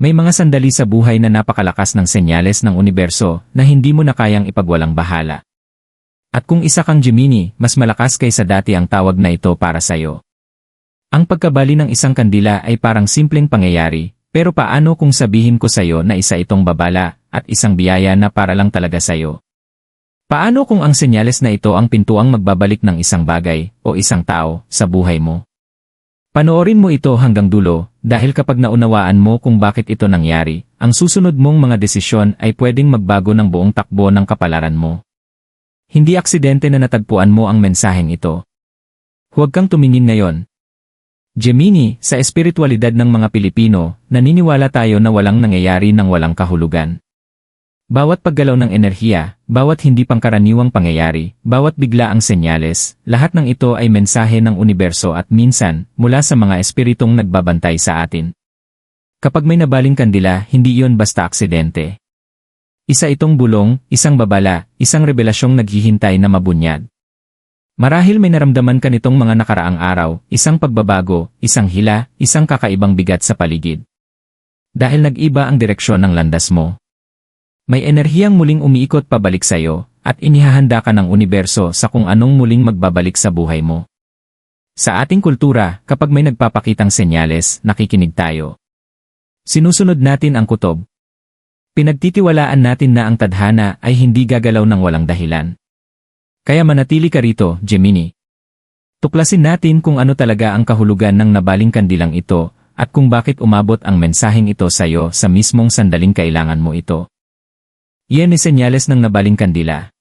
May mga sandali sa buhay na napakalakas ng senyales ng universo na hindi mo na kayang ipagwalang bahala. At kung isa kang Gemini, mas malakas kaysa dati ang tawag na ito para sa'yo. Ang pagkabali ng isang kandila ay parang simpleng pangyayari, pero paano kung sabihin ko sa'yo na isa itong babala at isang biyaya na para lang talaga sa'yo? Paano kung ang senyales na ito ang pintuang magbabalik ng isang bagay o isang tao sa buhay mo? Panoorin mo ito hanggang dulo dahil kapag naunawaan mo kung bakit ito nangyari, ang susunod mong mga desisyon ay pwedeng magbago ng buong takbo ng kapalaran mo. Hindi aksidente na natagpuan mo ang mensaheng ito. Huwag kang tumingin ngayon. Gemini, sa espiritualidad ng mga Pilipino, naniniwala tayo na walang nangyayari ng walang kahulugan. Bawat paggalaw ng enerhiya, bawat hindi pangkaraniwang pangyayari, bawat bigla ang senyales, lahat ng ito ay mensahe ng universo at minsan, mula sa mga espiritong nagbabantay sa atin. Kapag may nabaling kandila, hindi iyon basta aksidente. Isa itong bulong, isang babala, isang revelasyong naghihintay na mabunyag. Marahil may naramdaman ka nitong mga nakaraang araw, isang pagbabago, isang hila, isang kakaibang bigat sa paligid. Dahil nag-iba ang direksyon ng landas mo. May enerhiyang muling umiikot pabalik sa iyo, at inihahanda ka ng universo sa kung anong muling magbabalik sa buhay mo. Sa ating kultura, kapag may nagpapakitang senyales, nakikinig tayo. Sinusunod natin ang kutob. Pinagtitiwalaan natin na ang tadhana ay hindi gagalaw ng walang dahilan. Kaya manatili ka rito, Gemini. Tuklasin natin kung ano talaga ang kahulugan ng nabaling kandilang ito at kung bakit umabot ang mensaheng ito sa iyo sa mismong sandaling kailangan mo ito. Iyan ay senyales ng nabaling kandila.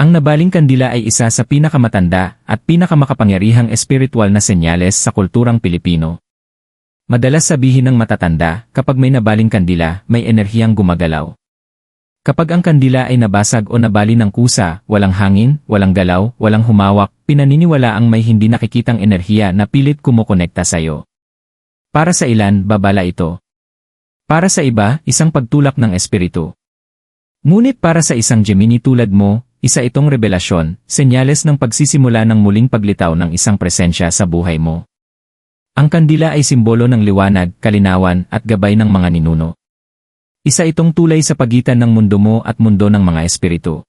Ang nabaling kandila ay isa sa pinakamatanda at pinakamakapangyarihang espiritual na senyales sa kulturang Pilipino. Madalas sabihin ng matatanda, kapag may nabaling kandila, may enerhiyang gumagalaw. Kapag ang kandila ay nabasag o nabali ng kusa, walang hangin, walang galaw, walang humawak, pinaniniwala ang may hindi nakikitang enerhiya na pilit kumukonekta sa iyo. Para sa ilan, babala ito. Para sa iba, isang pagtulak ng espiritu. Ngunit para sa isang Gemini tulad mo, isa itong revelasyon, senyales ng pagsisimula ng muling paglitaw ng isang presensya sa buhay mo. Ang kandila ay simbolo ng liwanag, kalinawan, at gabay ng mga ninuno. Isa itong tulay sa pagitan ng mundo mo at mundo ng mga espiritu.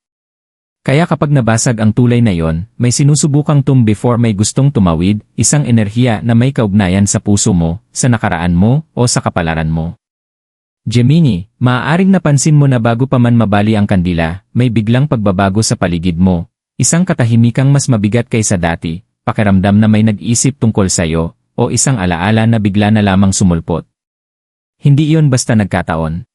Kaya kapag nabasag ang tulay na yon, may sinusubukang tum before may gustong tumawid, isang enerhiya na may kaugnayan sa puso mo, sa nakaraan mo, o sa kapalaran mo. Gemini, maaaring napansin mo na bago pa man mabali ang kandila, may biglang pagbabago sa paligid mo. Isang katahimikang mas mabigat kaysa dati, pakiramdam na may nag-isip tungkol sa'yo, o isang alaala na bigla na lamang sumulpot. Hindi iyon basta nagkataon.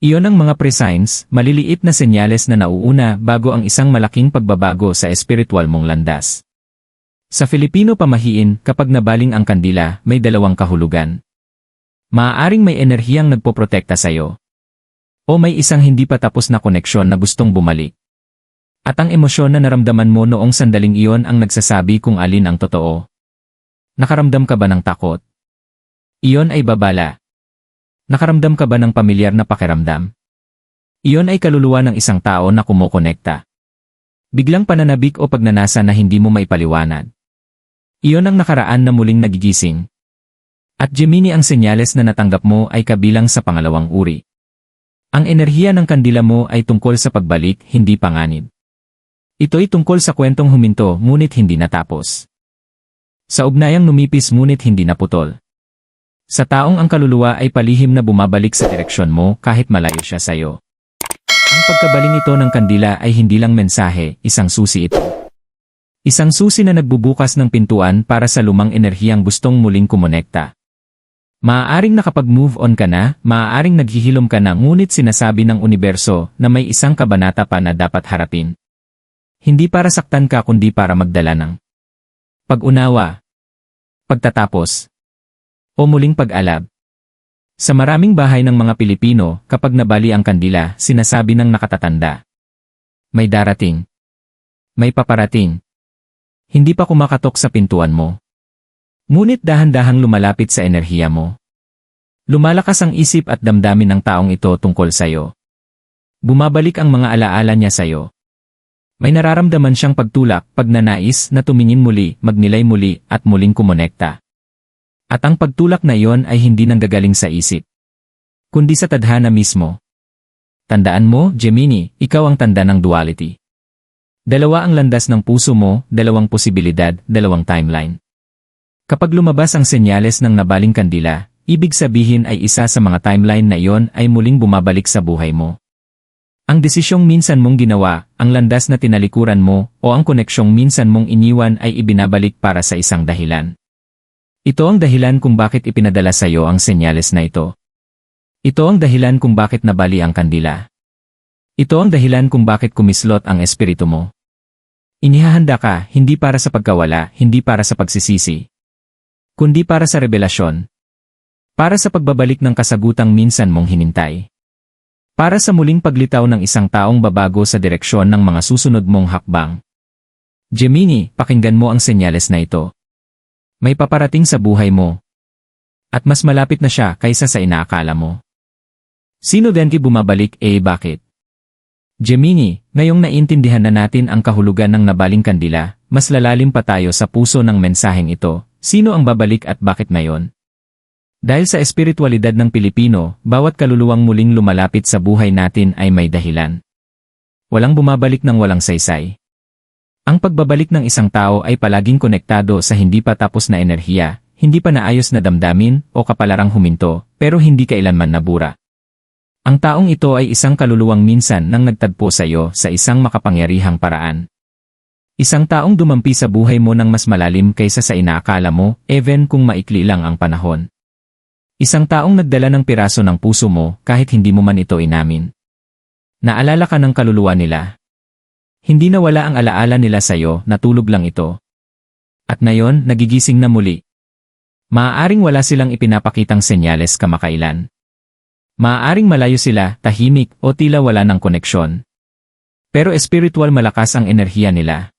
Iyon ang mga pre-signs, maliliit na senyales na nauuna bago ang isang malaking pagbabago sa espiritual mong landas. Sa Filipino pamahiin, kapag nabaling ang kandila, may dalawang kahulugan. Maaaring may enerhiyang nagpoprotekta sa'yo. O may isang hindi pa tapos na koneksyon na gustong bumalik. At ang emosyon na naramdaman mo noong sandaling iyon ang nagsasabi kung alin ang totoo. Nakaramdam ka ba ng takot? Iyon ay babala. Nakaramdam ka ba ng pamilyar na pakiramdam? Iyon ay kaluluwa ng isang tao na kumukonekta. Biglang pananabik o pagnanasa na hindi mo maipaliwanag. Iyon ang nakaraan na muling nagigising, at Gemini ang senyales na natanggap mo ay kabilang sa pangalawang uri. Ang enerhiya ng kandila mo ay tungkol sa pagbalik, hindi panganib. Ito'y tungkol sa kwentong huminto ngunit hindi natapos. Sa ugnayang numipis ngunit hindi naputol. Sa taong ang kaluluwa ay palihim na bumabalik sa direksyon mo kahit malayo siya sa'yo. Ang pagkabaling ito ng kandila ay hindi lang mensahe, isang susi ito. Isang susi na nagbubukas ng pintuan para sa lumang enerhiyang gustong muling kumonekta. Maaaring nakapag-move on ka na, maaaring naghihilom ka na ngunit sinasabi ng universo na may isang kabanata pa na dapat harapin. Hindi para saktan ka kundi para magdala ng pag-unawa, pagtatapos, o muling pag-alab. Sa maraming bahay ng mga Pilipino, kapag nabali ang kandila, sinasabi ng nakatatanda. May darating. May paparating. Hindi pa kumakatok sa pintuan mo. Ngunit dahan-dahang lumalapit sa enerhiya mo. Lumalakas ang isip at damdamin ng taong ito tungkol sa'yo. Bumabalik ang mga alaala niya sa'yo. May nararamdaman siyang pagtulak, pagnanais na tumingin muli, magnilay muli, at muling kumonekta. At ang pagtulak na iyon ay hindi nanggagaling sa isip. kundi sa tadhana mismo. Tandaan mo, Gemini, ikaw ang tanda ng duality. Dalawa ang landas ng puso mo, dalawang posibilidad, dalawang timeline. Kapag lumabas ang senyales ng nabaling kandila, ibig sabihin ay isa sa mga timeline na iyon ay muling bumabalik sa buhay mo. Ang desisyong minsan mong ginawa, ang landas na tinalikuran mo, o ang koneksyong minsan mong iniwan ay ibinabalik para sa isang dahilan. Ito ang dahilan kung bakit ipinadala sa iyo ang senyales na ito. Ito ang dahilan kung bakit nabali ang kandila. Ito ang dahilan kung bakit kumislot ang espiritu mo. Inihahanda ka hindi para sa pagkawala, hindi para sa pagsisisi, kundi para sa revelasyon. Para sa pagbabalik ng kasagutang minsan mong hinintay. Para sa muling paglitaw ng isang taong babago sa direksyon ng mga susunod mong hakbang. Gemini, pakinggan mo ang senyales na ito. May paparating sa buhay mo. At mas malapit na siya kaysa sa inaakala mo. Sino denti bumabalik eh bakit? Gemini, ngayong naintindihan na natin ang kahulugan ng nabaling kandila, mas lalalim pa tayo sa puso ng mensaheng ito, sino ang babalik at bakit ngayon? Dahil sa espiritualidad ng Pilipino, bawat kaluluwang muling lumalapit sa buhay natin ay may dahilan. Walang bumabalik ng walang saysay. Ang pagbabalik ng isang tao ay palaging konektado sa hindi pa tapos na enerhiya, hindi pa naayos na damdamin o kapalarang huminto, pero hindi kailanman nabura. Ang taong ito ay isang kaluluwang minsan nang nagtagpo sa iyo sa isang makapangyarihang paraan. Isang taong dumampi sa buhay mo ng mas malalim kaysa sa inaakala mo, even kung maikli lang ang panahon. Isang taong nagdala ng piraso ng puso mo kahit hindi mo man ito inamin. Naalala ka ng kaluluwa nila. Hindi na wala ang alaala nila sa iyo, natulog lang ito. At ngayon, nagigising na muli. Maaaring wala silang ipinapakitang senyales kamakailan. Maaaring malayo sila, tahimik, o tila wala ng koneksyon. Pero espiritual malakas ang enerhiya nila.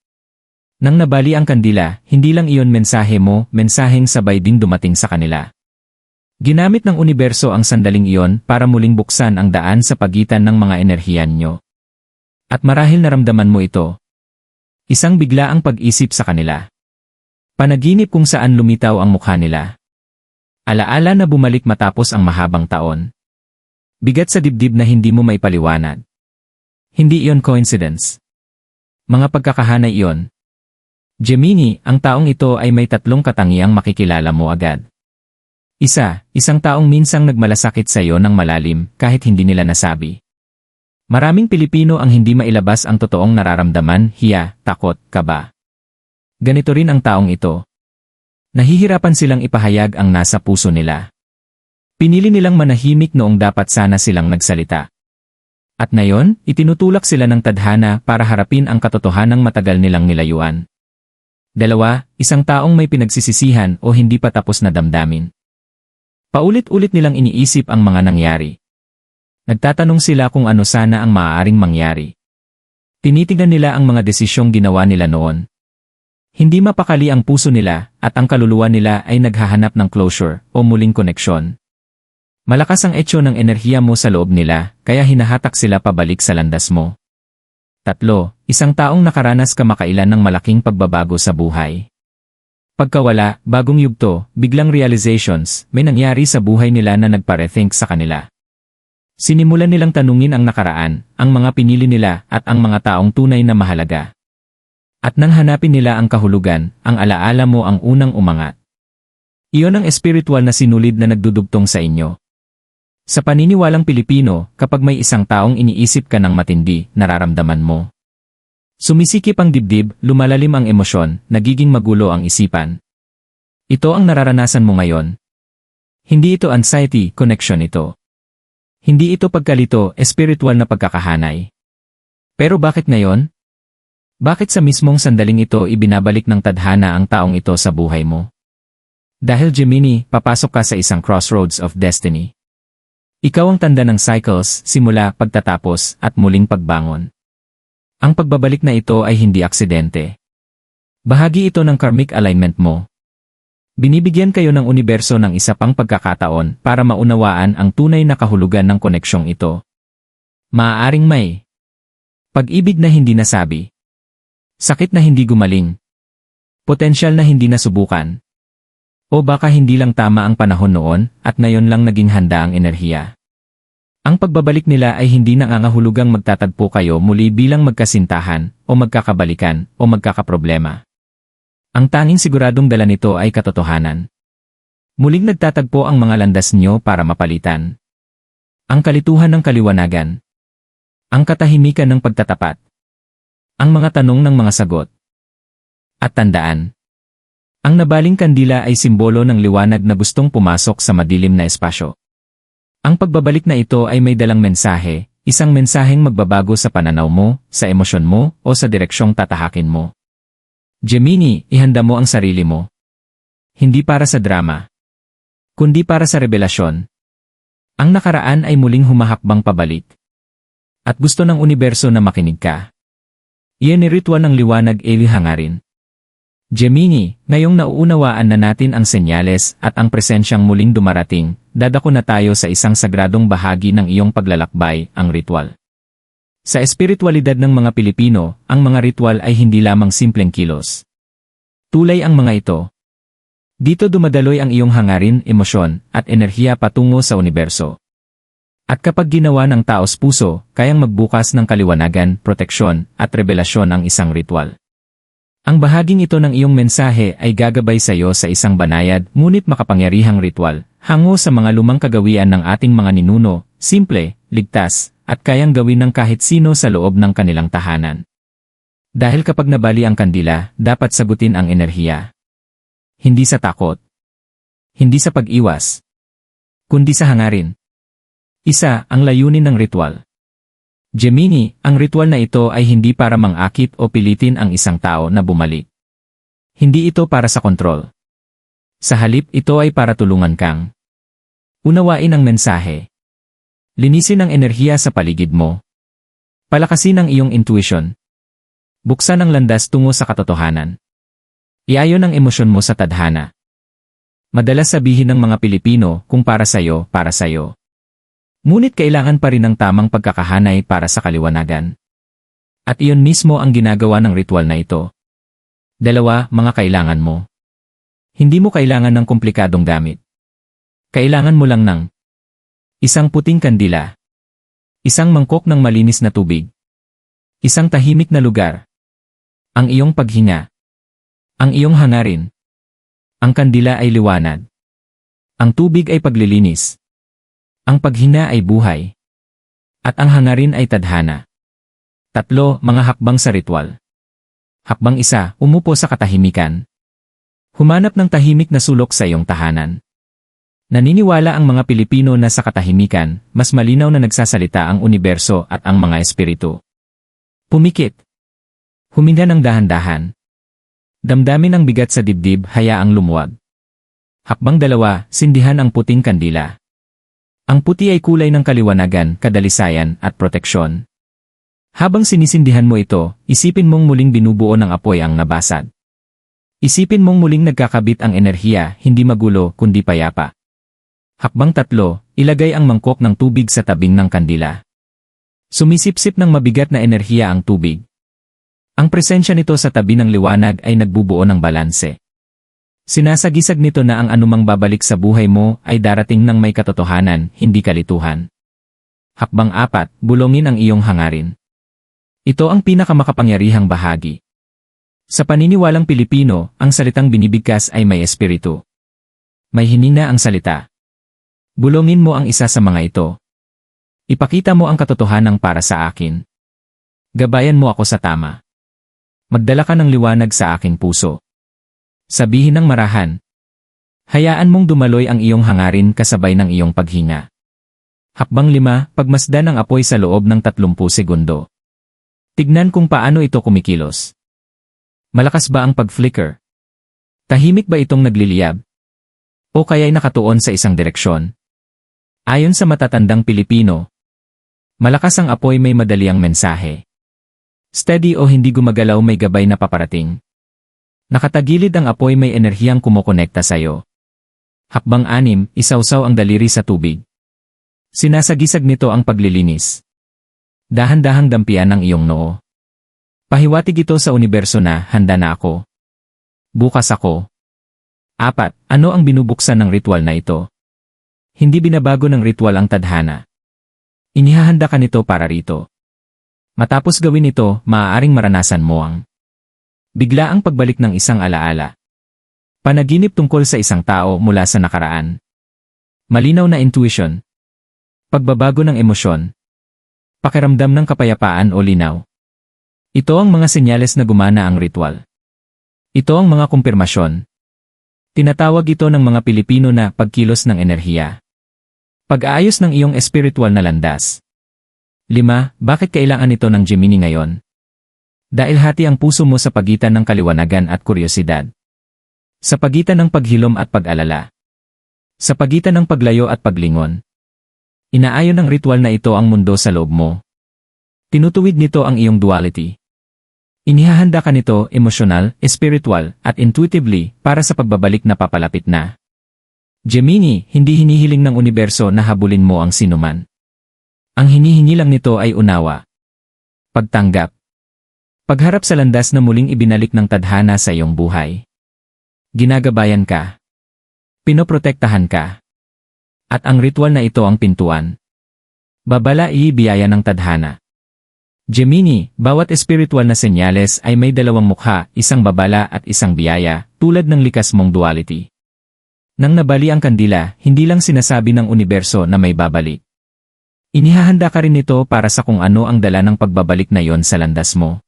Nang nabali ang kandila, hindi lang iyon mensahe mo, mensaheng sabay din dumating sa kanila. Ginamit ng universo ang sandaling iyon para muling buksan ang daan sa pagitan ng mga enerhiyan nyo. At marahil naramdaman mo ito. Isang bigla ang pag-isip sa kanila. Panaginip kung saan lumitaw ang mukha nila. Alaala na bumalik matapos ang mahabang taon. Bigat sa dibdib na hindi mo maipaliwanag. Hindi iyon coincidence. Mga pagkakahanay iyon. Gemini, ang taong ito ay may tatlong katangiang makikilala mo agad. Isa, isang taong minsang nagmalasakit sa iyo ng malalim kahit hindi nila nasabi. Maraming Pilipino ang hindi mailabas ang totoong nararamdaman, hiya, takot, kaba. Ganito rin ang taong ito. Nahihirapan silang ipahayag ang nasa puso nila. Pinili nilang manahimik noong dapat sana silang nagsalita. At ngayon, itinutulak sila ng tadhana para harapin ang katotohanang matagal nilang nilayuan. Dalawa, isang taong may pinagsisisihan o hindi pa tapos na damdamin. Paulit-ulit nilang iniisip ang mga nangyari. Nagtatanong sila kung ano sana ang maaaring mangyari. Tinitignan nila ang mga desisyong ginawa nila noon. Hindi mapakali ang puso nila at ang kaluluwa nila ay naghahanap ng closure o muling koneksyon. Malakas ang etyo ng enerhiya mo sa loob nila, kaya hinahatak sila pabalik sa landas mo. Tatlo, isang taong nakaranas kamakailan ng malaking pagbabago sa buhay. Pagkawala, bagong yugto, biglang realizations, may nangyari sa buhay nila na nagpa-rethink sa kanila. Sinimulan nilang tanungin ang nakaraan, ang mga pinili nila at ang mga taong tunay na mahalaga. At nang hanapin nila ang kahulugan, ang alaala mo ang unang umangat. Iyon ang espiritual na sinulid na nagdudugtong sa inyo. Sa paniniwalang Pilipino, kapag may isang taong iniisip ka ng matindi, nararamdaman mo. Sumisikip ang dibdib, lumalalim ang emosyon, nagiging magulo ang isipan. Ito ang nararanasan mo ngayon. Hindi ito anxiety, connection ito. Hindi ito pagkalito, espiritual na pagkakahanay. Pero bakit ngayon? Bakit sa mismong sandaling ito ibinabalik ng tadhana ang taong ito sa buhay mo? Dahil Gemini, papasok ka sa isang crossroads of destiny. Ikaw ang tanda ng cycles, simula, pagtatapos, at muling pagbangon. Ang pagbabalik na ito ay hindi aksidente. Bahagi ito ng karmic alignment mo. Binibigyan kayo ng universo ng isa pang pagkakataon para maunawaan ang tunay na kahulugan ng koneksyong ito. Maaaring may pag-ibig na hindi nasabi, sakit na hindi gumaling, potensyal na hindi nasubukan, o baka hindi lang tama ang panahon noon at ngayon lang naging handa ang enerhiya. Ang pagbabalik nila ay hindi nangangahulugang magtatagpo kayo muli bilang magkasintahan, o magkakabalikan, o magkakaproblema. Ang tanging siguradong dala nito ay katotohanan. Muling nagtatagpo ang mga landas nyo para mapalitan. Ang kalituhan ng kaliwanagan. Ang katahimikan ng pagtatapat. Ang mga tanong ng mga sagot. At tandaan. Ang nabaling kandila ay simbolo ng liwanag na gustong pumasok sa madilim na espasyo. Ang pagbabalik na ito ay may dalang mensahe, isang mensaheng magbabago sa pananaw mo, sa emosyon mo, o sa direksyong tatahakin mo. Gemini, ihanda mo ang sarili mo. Hindi para sa drama. Kundi para sa revelasyon. Ang nakaraan ay muling humahakbang pabalik. At gusto ng universo na makinig ka. Iyan ni ritual ng liwanag Eli hangarin. Gemini, ngayong nauunawaan na natin ang senyales at ang presensyang muling dumarating, dadako na tayo sa isang sagradong bahagi ng iyong paglalakbay, ang ritual. Sa espiritualidad ng mga Pilipino, ang mga ritual ay hindi lamang simpleng kilos. Tulay ang mga ito. Dito dumadaloy ang iyong hangarin, emosyon, at enerhiya patungo sa universo. At kapag ginawa ng taos puso, kayang magbukas ng kaliwanagan, proteksyon, at revelasyon ang isang ritual. Ang bahaging ito ng iyong mensahe ay gagabay sa iyo sa isang banayad ngunit makapangyarihang ritual, hango sa mga lumang kagawian ng ating mga ninuno, simple, ligtas, at kayang gawin ng kahit sino sa loob ng kanilang tahanan. Dahil kapag nabali ang kandila, dapat sagutin ang enerhiya. Hindi sa takot. Hindi sa pag-iwas. Kundi sa hangarin. Isa, ang layunin ng ritual. Gemini, ang ritual na ito ay hindi para mangakit o pilitin ang isang tao na bumalik. Hindi ito para sa kontrol. Sa halip ito ay para tulungan kang unawain ang mensahe. Linisin ang enerhiya sa paligid mo. Palakasin ang iyong intuition. Buksan ang landas tungo sa katotohanan. Iayon ang emosyon mo sa tadhana. Madalas sabihin ng mga Pilipino kung para sa'yo, para sa'yo. Ngunit kailangan pa rin ng tamang pagkakahanay para sa kaliwanagan. At iyon mismo ang ginagawa ng ritual na ito. Dalawa, mga kailangan mo. Hindi mo kailangan ng komplikadong gamit. Kailangan mo lang ng isang puting kandila, isang mangkok ng malinis na tubig, isang tahimik na lugar, ang iyong paghinga, ang iyong hangarin, ang kandila ay liwanag, ang tubig ay paglilinis, ang paghina ay buhay. At ang hangarin ay tadhana. Tatlo, mga hakbang sa ritual. Hakbang isa, umupo sa katahimikan. Humanap ng tahimik na sulok sa iyong tahanan. Naniniwala ang mga Pilipino na sa katahimikan, mas malinaw na nagsasalita ang universo at ang mga espiritu. Pumikit. Huminga ng dahan-dahan. Damdamin ang bigat sa dibdib, hayaang lumuwag. Hakbang dalawa, sindihan ang puting kandila. Ang puti ay kulay ng kaliwanagan, kadalisayan, at proteksyon. Habang sinisindihan mo ito, isipin mong muling binubuo ng apoy ang nabasag. Isipin mong muling nagkakabit ang enerhiya, hindi magulo, kundi payapa. Hakbang tatlo, ilagay ang mangkok ng tubig sa tabing ng kandila. Sumisipsip ng mabigat na enerhiya ang tubig. Ang presensya nito sa tabi ng liwanag ay nagbubuo ng balanse. Sinasagisag nito na ang anumang babalik sa buhay mo ay darating ng may katotohanan, hindi kalituhan. Hakbang apat, bulongin ang iyong hangarin. Ito ang pinakamakapangyarihang bahagi. Sa paniniwalang Pilipino, ang salitang binibigkas ay may espiritu. May hinina ang salita. Bulongin mo ang isa sa mga ito. Ipakita mo ang katotohanan para sa akin. Gabayan mo ako sa tama. Magdala ka ng liwanag sa aking puso. Sabihin ng marahan. Hayaan mong dumaloy ang iyong hangarin kasabay ng iyong paghinga. Hakbang lima, pagmasdan ng apoy sa loob ng 30 segundo. Tignan kung paano ito kumikilos. Malakas ba ang pag-flicker? Tahimik ba itong nagliliyab? O kaya'y nakatuon sa isang direksyon? Ayon sa matatandang Pilipino, malakas ang apoy may madali ang mensahe. Steady o hindi gumagalaw may gabay na paparating. Nakatagilid ang apoy may enerhiyang kumokonekta sa'yo. Hakbang anim, isawsaw ang daliri sa tubig. Sinasagisag nito ang paglilinis. Dahan-dahang dampian ang iyong noo. Pahiwatig ito sa universo na handa na ako. Bukas ako. Apat, ano ang binubuksan ng ritual na ito? Hindi binabago ng ritual ang tadhana. Inihahanda ka nito para rito. Matapos gawin ito, maaaring maranasan mo ang bigla ang pagbalik ng isang alaala. Panaginip tungkol sa isang tao mula sa nakaraan. Malinaw na intuition. Pagbabago ng emosyon. Pakiramdam ng kapayapaan o linaw. Ito ang mga senyales na gumana ang ritual. Ito ang mga kumpirmasyon. Tinatawag ito ng mga Pilipino na pagkilos ng enerhiya. Pag-aayos ng iyong espiritual na landas. 5. Bakit kailangan ito ng Gemini ngayon? Dahil hati ang puso mo sa pagitan ng kaliwanagan at kuryosidad. Sa pagitan ng paghilom at pag-alala. Sa pagitan ng paglayo at paglingon. Inaayon ng ritual na ito ang mundo sa loob mo. Tinutuwid nito ang iyong duality. Inihahanda ka nito emosyonal, spiritual, at intuitively para sa pagbabalik na papalapit na. Gemini, hindi hinihiling ng universo na habulin mo ang sinuman. Ang hinihingi lang nito ay unawa. Pagtanggap. Pagharap sa landas na muling ibinalik ng tadhana sa iyong buhay. Ginagabayan ka. Pinoprotektahan ka. At ang ritual na ito ang pintuan. Babala biyaya ng tadhana. Gemini, bawat espiritual na senyales ay may dalawang mukha, isang babala at isang biyaya, tulad ng likas mong duality. Nang nabali ang kandila, hindi lang sinasabi ng universo na may babalik. Inihahanda ka rin ito para sa kung ano ang dala ng pagbabalik na yon sa landas mo.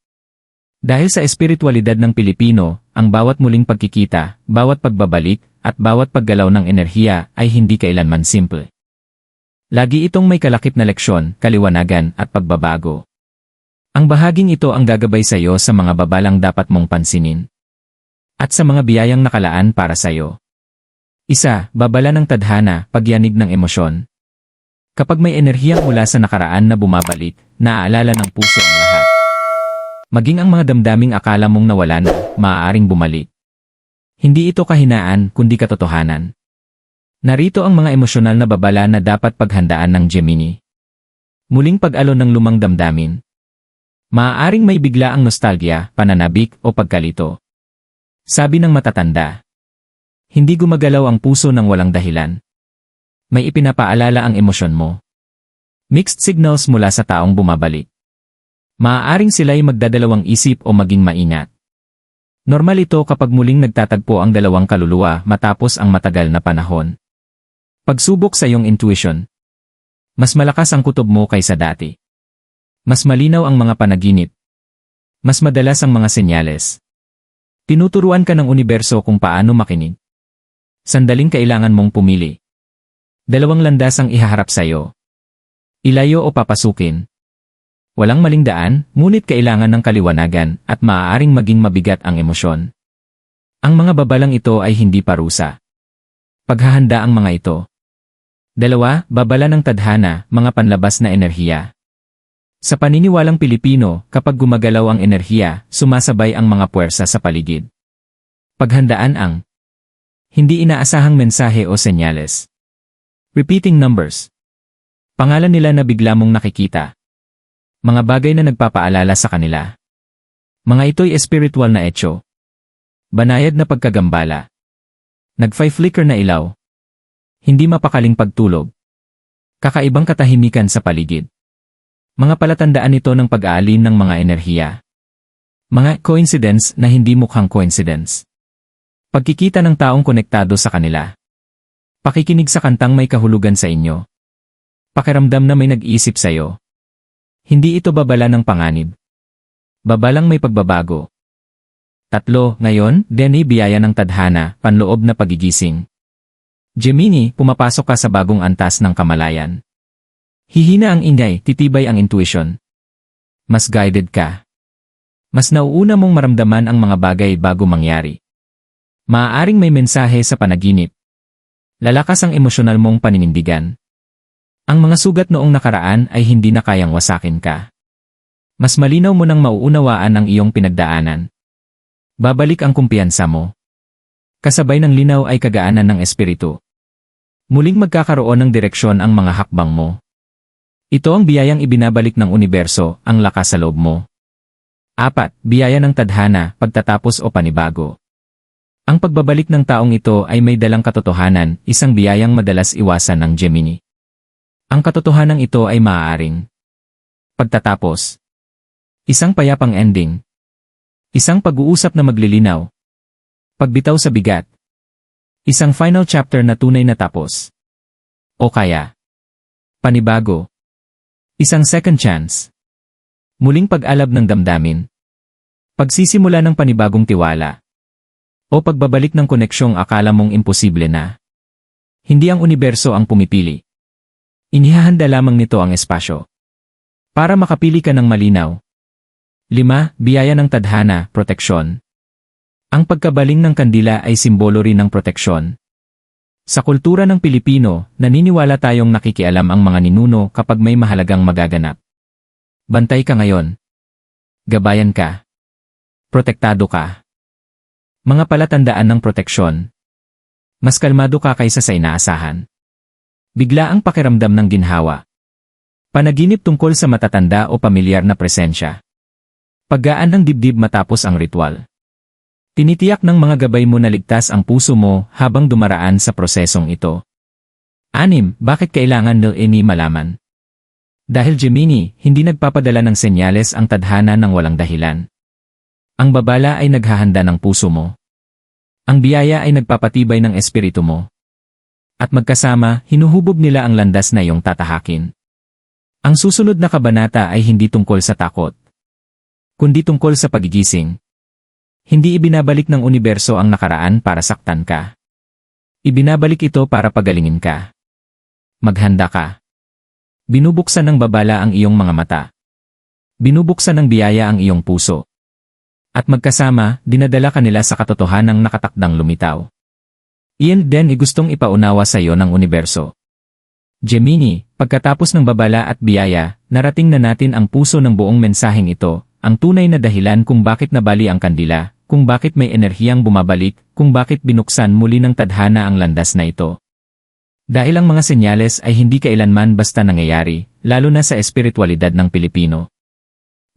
Dahil sa espiritualidad ng Pilipino, ang bawat muling pagkikita, bawat pagbabalik, at bawat paggalaw ng enerhiya ay hindi kailanman simple. Lagi itong may kalakip na leksyon, kaliwanagan, at pagbabago. Ang bahaging ito ang gagabay sa iyo sa mga babalang dapat mong pansinin. At sa mga biyayang nakalaan para sa iyo. Isa, babala ng tadhana, pagyanig ng emosyon, Kapag may enerhiya mula sa nakaraan na bumabalik, naaalala ng puso ang. Maging ang mga damdaming akala mong nawala na, maaaring bumalik. Hindi ito kahinaan, kundi katotohanan. Narito ang mga emosyonal na babala na dapat paghandaan ng Gemini. Muling pag-alon ng lumang damdamin. Maaaring may bigla ang nostalgia, pananabik, o pagkalito. Sabi ng matatanda. Hindi gumagalaw ang puso ng walang dahilan may ipinapaalala ang emosyon mo. Mixed signals mula sa taong bumabalik. Maaaring sila'y magdadalawang isip o maging maingat. Normal ito kapag muling nagtatagpo ang dalawang kaluluwa matapos ang matagal na panahon. Pagsubok sa iyong intuition. Mas malakas ang kutob mo kaysa dati. Mas malinaw ang mga panaginip. Mas madalas ang mga senyales. Tinuturuan ka ng universo kung paano makinig. Sandaling kailangan mong pumili. Dalawang landas ang ihaharap sa iyo. Ilayo o papasukin. Walang maling daan, ngunit kailangan ng kaliwanagan at maaaring maging mabigat ang emosyon. Ang mga babalang ito ay hindi parusa. Paghahanda ang mga ito. Dalawa, babala ng tadhana, mga panlabas na enerhiya. Sa paniniwalang Pilipino, kapag gumagalaw ang enerhiya, sumasabay ang mga puwersa sa paligid. Paghandaan ang hindi inaasahang mensahe o senyales. Repeating numbers. Pangalan nila na bigla mong nakikita. Mga bagay na nagpapaalala sa kanila. Mga ito'y espiritual na etyo. Banayad na pagkagambala. Nag-flicker na ilaw. Hindi mapakaling pagtulog. Kakaibang katahimikan sa paligid. Mga palatandaan ito ng pag-aalin ng mga enerhiya. Mga coincidence na hindi mukhang coincidence. Pagkikita ng taong konektado sa kanila. Pakikinig sa kantang may kahulugan sa inyo. Pakiramdam na may nag-iisip sa iyo. Hindi ito babala ng panganib. Babalang may pagbabago. Tatlo, ngayon, Denny biyaya ng tadhana, panloob na pagigising. Gemini, pumapasok ka sa bagong antas ng kamalayan. Hihina ang ingay, titibay ang intuition. Mas guided ka. Mas nauuna mong maramdaman ang mga bagay bago mangyari. Maaaring may mensahe sa panaginip. Lalakas ang emosyonal mong paninindigan. Ang mga sugat noong nakaraan ay hindi na kayang wasakin ka. Mas malinaw mo nang mauunawaan ang iyong pinagdaanan. Babalik ang kumpiyansa mo. Kasabay ng linaw ay kagaanan ng espiritu. Muling magkakaroon ng direksyon ang mga hakbang mo. Ito ang biyayang ibinabalik ng universo, ang lakas sa loob mo. Apat, biyaya ng tadhana, pagtatapos o panibago. Ang pagbabalik ng taong ito ay may dalang katotohanan, isang biyayang madalas iwasan ng Gemini. Ang katotohanan ito ay maaaring. Pagtatapos. Isang payapang ending. Isang pag-uusap na maglilinaw. Pagbitaw sa bigat. Isang final chapter na tunay na tapos. O kaya. Panibago. Isang second chance. Muling pag-alab ng damdamin. Pagsisimula ng panibagong tiwala. O pagbabalik ng koneksyong akala mong imposible na. Hindi ang universo ang pumipili. Inihahanda lamang nito ang espasyo. Para makapili ka ng malinaw. 5. Biyaya ng tadhana, proteksyon. Ang pagkabaling ng kandila ay simbolo rin ng proteksyon. Sa kultura ng Pilipino, naniniwala tayong nakikialam ang mga ninuno kapag may mahalagang magaganap. Bantay ka ngayon. Gabayan ka. Protektado ka. Mga palatandaan ng proteksyon. Mas kalmado ka kaysa sa inaasahan. Bigla ang pakiramdam ng ginhawa. Panaginip tungkol sa matatanda o pamilyar na presensya. Paggaan ng dibdib matapos ang ritual. Tinitiyak ng mga gabay mo na ligtas ang puso mo habang dumaraan sa prosesong ito. Anim, bakit kailangan nil ini malaman? Dahil Gemini, hindi nagpapadala ng senyales ang tadhana ng walang dahilan. Ang babala ay naghahanda ng puso mo. Ang biyaya ay nagpapatibay ng espiritu mo. At magkasama, hinuhubog nila ang landas na iyong tatahakin. Ang susunod na kabanata ay hindi tungkol sa takot, kundi tungkol sa pagigising. Hindi ibinabalik ng universo ang nakaraan para saktan ka. Ibinabalik ito para pagalingin ka. Maghanda ka. Binubuksan ng babala ang iyong mga mata. Binubuksan ng biyaya ang iyong puso. At magkasama, dinadala kanila sa katotohanang nakatakdang lumitaw. Iyan din ay gustong ipaunawa sa iyo ng universo. Gemini, pagkatapos ng babala at biyaya, narating na natin ang puso ng buong mensaheng ito, ang tunay na dahilan kung bakit nabali ang kandila, kung bakit may enerhiyang bumabalik, kung bakit binuksan muli ng tadhana ang landas na ito. Dahil ang mga senyales ay hindi kailanman basta nangyayari, lalo na sa espiritualidad ng Pilipino.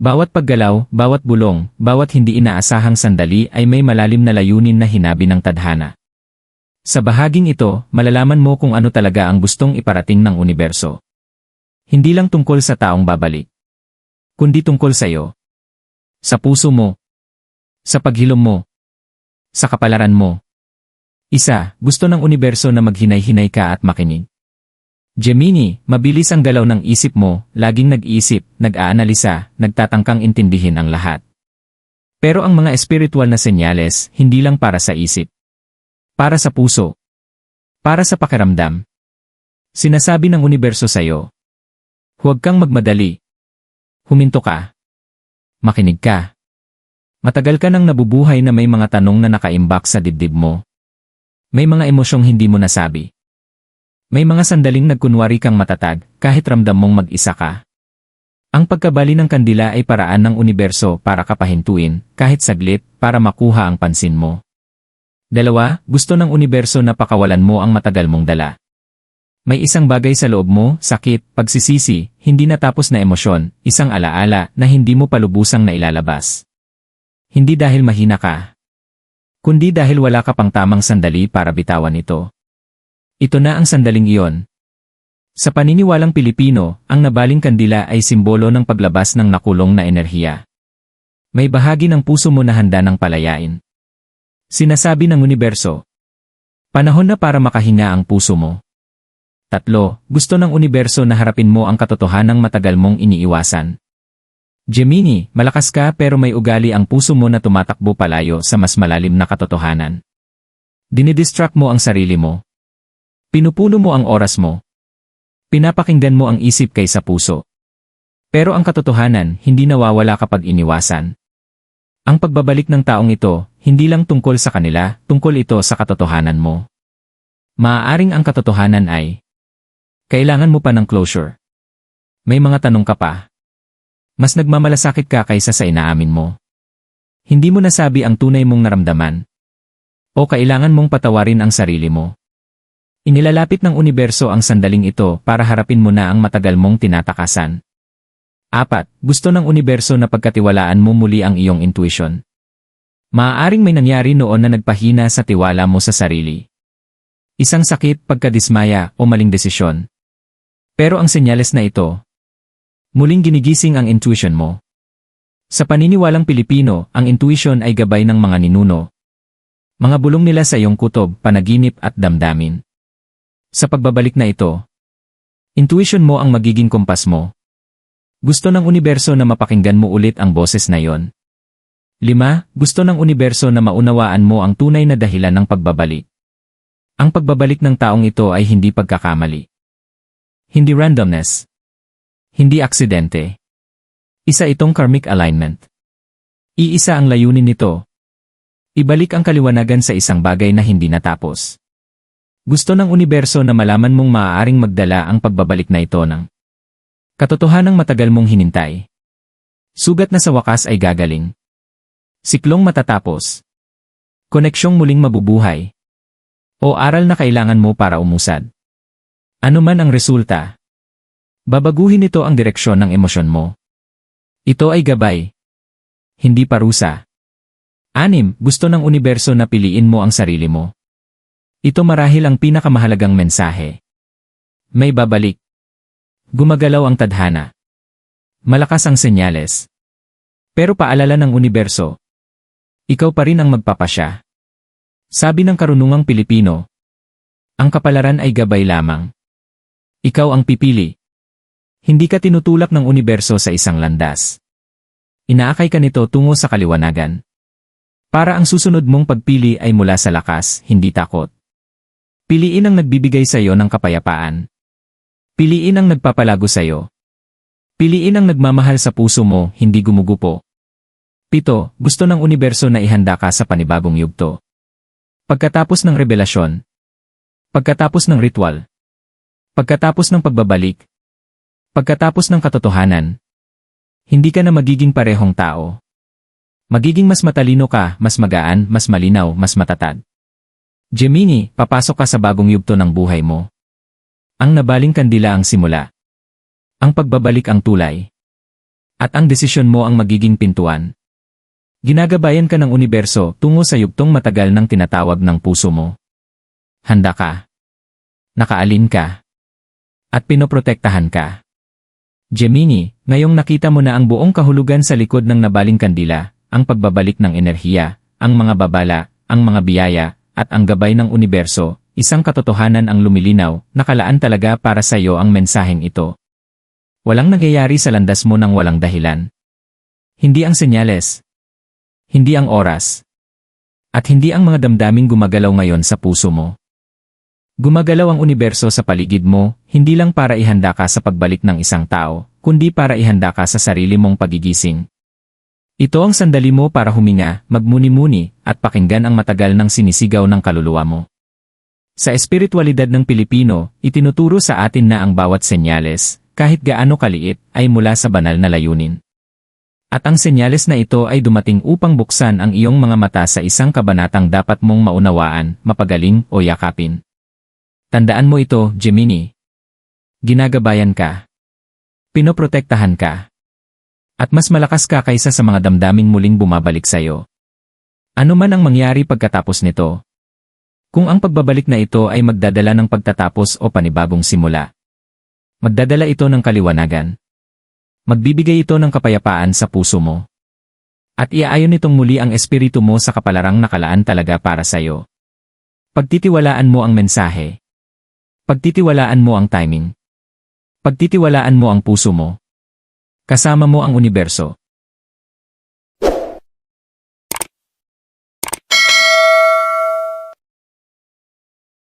Bawat paggalaw, bawat bulong, bawat hindi inaasahang sandali ay may malalim na layunin na hinabi ng tadhana. Sa bahaging ito, malalaman mo kung ano talaga ang gustong iparating ng universo. Hindi lang tungkol sa taong babalik, kundi tungkol sa iyo. Sa puso mo, sa paghilom mo, sa kapalaran mo. Isa, gusto ng universo na maghinay-hinay ka at makinig. Gemini, mabilis ang galaw ng isip mo, laging nag-iisip, nag-aanalisa, nagtatangkang intindihin ang lahat. Pero ang mga espiritual na senyales, hindi lang para sa isip. Para sa puso. Para sa pakiramdam. Sinasabi ng universo sa'yo. Huwag kang magmadali. Huminto ka. Makinig ka. Matagal ka nang nabubuhay na may mga tanong na nakaimbak sa dibdib mo. May mga emosyong hindi mo nasabi. May mga sandaling nagkunwari kang matatag, kahit ramdam mong mag-isa ka. Ang pagkabali ng kandila ay paraan ng universo para kapahintuin, kahit saglit, para makuha ang pansin mo. Dalawa, gusto ng universo na pakawalan mo ang matagal mong dala. May isang bagay sa loob mo, sakit, pagsisisi, hindi natapos na emosyon, isang alaala na hindi mo palubusang na ilalabas. Hindi dahil mahina ka. Kundi dahil wala ka pang tamang sandali para bitawan ito. Ito na ang sandaling iyon. Sa paniniwalang Pilipino, ang nabaling kandila ay simbolo ng paglabas ng nakulong na enerhiya. May bahagi ng puso mo na handa ng palayain. Sinasabi ng universo. Panahon na para makahinga ang puso mo. Tatlo, gusto ng universo na harapin mo ang katotohanang matagal mong iniiwasan. Gemini, malakas ka pero may ugali ang puso mo na tumatakbo palayo sa mas malalim na katotohanan. Dinidistract mo ang sarili mo, Pinupuno mo ang oras mo. Pinapakinggan mo ang isip kaysa puso. Pero ang katotohanan, hindi nawawala kapag iniwasan. Ang pagbabalik ng taong ito, hindi lang tungkol sa kanila, tungkol ito sa katotohanan mo. Maaaring ang katotohanan ay, kailangan mo pa ng closure. May mga tanong ka pa. Mas nagmamalasakit ka kaysa sa inaamin mo. Hindi mo nasabi ang tunay mong naramdaman. O kailangan mong patawarin ang sarili mo. Inilalapit ng universo ang sandaling ito para harapin mo na ang matagal mong tinatakasan. Apat, gusto ng universo na pagkatiwalaan mo muli ang iyong intuition. Maaaring may nangyari noon na nagpahina sa tiwala mo sa sarili. Isang sakit, pagkadismaya, o maling desisyon. Pero ang senyales na ito, muling ginigising ang intuition mo. Sa paniniwalang Pilipino, ang intuition ay gabay ng mga ninuno. Mga bulong nila sa iyong kutob, panaginip at damdamin. Sa pagbabalik na ito, intuition mo ang magiging kumpas mo. Gusto ng universo na mapakinggan mo ulit ang boses na yon. Lima, gusto ng universo na maunawaan mo ang tunay na dahilan ng pagbabalik. Ang pagbabalik ng taong ito ay hindi pagkakamali. Hindi randomness. Hindi aksidente. Isa itong karmic alignment. Iisa ang layunin nito. Ibalik ang kaliwanagan sa isang bagay na hindi natapos. Gusto ng universo na malaman mong maaaring magdala ang pagbabalik na ito ng katotohanang matagal mong hinintay. Sugat na sa wakas ay gagaling. Siklong matatapos. Koneksyong muling mabubuhay. O aral na kailangan mo para umusad. Ano man ang resulta. Babaguhin nito ang direksyon ng emosyon mo. Ito ay gabay. Hindi parusa. Anim, gusto ng universo na piliin mo ang sarili mo. Ito marahil ang pinakamahalagang mensahe. May babalik. Gumagalaw ang tadhana. Malakas ang senyales. Pero paalala ng universo. Ikaw pa rin ang magpapasya. Sabi ng karunungang Pilipino. Ang kapalaran ay gabay lamang. Ikaw ang pipili. Hindi ka tinutulak ng universo sa isang landas. Inaakay ka nito tungo sa kaliwanagan. Para ang susunod mong pagpili ay mula sa lakas, hindi takot. Piliin ang nagbibigay sa iyo ng kapayapaan. Piliin ang nagpapalago sa iyo. Piliin ang nagmamahal sa puso mo, hindi gumugupo. Pito, gusto ng universo na ihanda ka sa panibagong yugto. Pagkatapos ng revelasyon. Pagkatapos ng ritual. Pagkatapos ng pagbabalik, Pagkatapos ng katotohanan, hindi ka na magiging parehong tao. Magiging mas matalino ka, mas magaan, mas malinaw, mas matatag. Gemini, papasok ka sa bagong yugto ng buhay mo. Ang nabaling kandila ang simula. Ang pagbabalik ang tulay. At ang desisyon mo ang magiging pintuan. Ginagabayan ka ng universo tungo sa yugtong matagal ng tinatawag ng puso mo. Handa ka. Nakaalin ka. At pinoprotektahan ka. Gemini, ngayong nakita mo na ang buong kahulugan sa likod ng nabaling kandila, ang pagbabalik ng enerhiya, ang mga babala, ang mga biyaya, at ang gabay ng universo, isang katotohanan ang lumilinaw, nakalaan talaga para sa iyo ang mensaheng ito. Walang nagyayari sa landas mo ng walang dahilan. Hindi ang senyales. Hindi ang oras. At hindi ang mga damdaming gumagalaw ngayon sa puso mo. Gumagalaw ang universo sa paligid mo, hindi lang para ihanda ka sa pagbalik ng isang tao, kundi para ihanda ka sa sarili mong pagigising. Ito ang sandali mo para huminga, magmuni-muni, at pakinggan ang matagal ng sinisigaw ng kaluluwa mo. Sa espiritualidad ng Pilipino, itinuturo sa atin na ang bawat senyales, kahit gaano kaliit, ay mula sa banal na layunin. At ang senyales na ito ay dumating upang buksan ang iyong mga mata sa isang kabanatang dapat mong maunawaan, mapagaling o yakapin. Tandaan mo ito, Gemini. Ginagabayan ka. Pinoprotektahan ka. At mas malakas ka kaysa sa mga damdaming muling bumabalik sa iyo. Ano man ang mangyari pagkatapos nito. Kung ang pagbabalik na ito ay magdadala ng pagtatapos o panibagong simula. Magdadala ito ng kaliwanagan. Magbibigay ito ng kapayapaan sa puso mo. At iaayon nitong muli ang espiritu mo sa kapalarang nakalaan talaga para sa iyo. Pagtitiwalaan mo ang mensahe. Pagtitiwalaan mo ang timing. Pagtitiwalaan mo ang puso mo. Kasama mo ang universo.